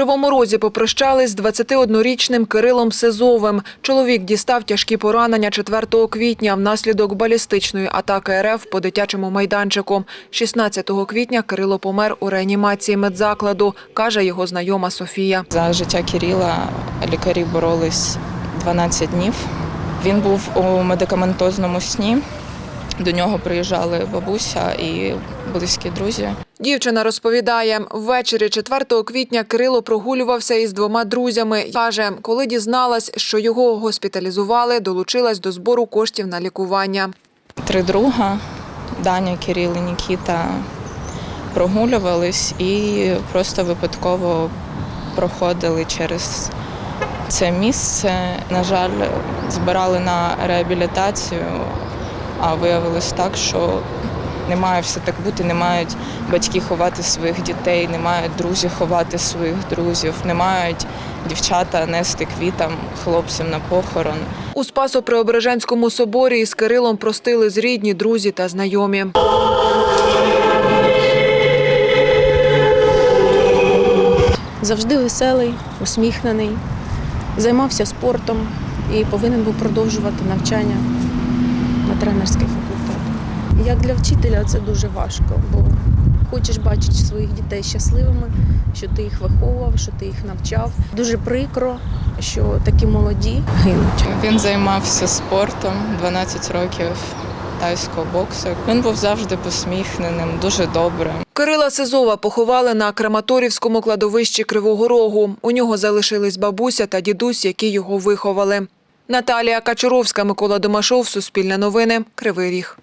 Кривому Розі попрощались з 21-річним Кирилом Сизовим. Чоловік дістав тяжкі поранення 4 квітня внаслідок балістичної атаки РФ по дитячому майданчику. 16 квітня Кирило помер у реанімації медзакладу, каже його знайома Софія. За життя Кирила лікарі боролись 12 днів. Він був у медикаментозному сні. До нього приїжджали бабуся і близькі друзі. Дівчина розповідає, ввечері 4 квітня Кирило прогулювався із двома друзями. Каже, коли дізналась, що його госпіталізували, долучилась до збору коштів на лікування. Три друга Даня, Кирил і Нікіта прогулювались і просто випадково проходили через це місце. На жаль, збирали на реабілітацію, а виявилось так, що не має все так бути, не мають батьки ховати своїх дітей, не мають друзі ховати своїх друзів, не мають дівчата нести квітам хлопцям на похорон. У Спасо-Преображенському соборі із Кирилом простили з рідні, друзі та знайомі. завжди веселий, усміхнений, займався спортом і повинен був продовжувати навчання на тренерський факультет. Як для вчителя це дуже важко, бо хочеш бачити своїх дітей щасливими, що ти їх виховував, що ти їх навчав. Дуже прикро, що такі молоді гинуть. Він займався спортом 12 років тайського боксу. Він був завжди посміхненим, дуже добрим. Кирила Сизова поховали на Краматорівському кладовищі Кривого Рогу. У нього залишились бабуся та дідусь, які його виховали. Наталія Качуровська, Микола Домашов, Суспільне новини, Кривий Ріг.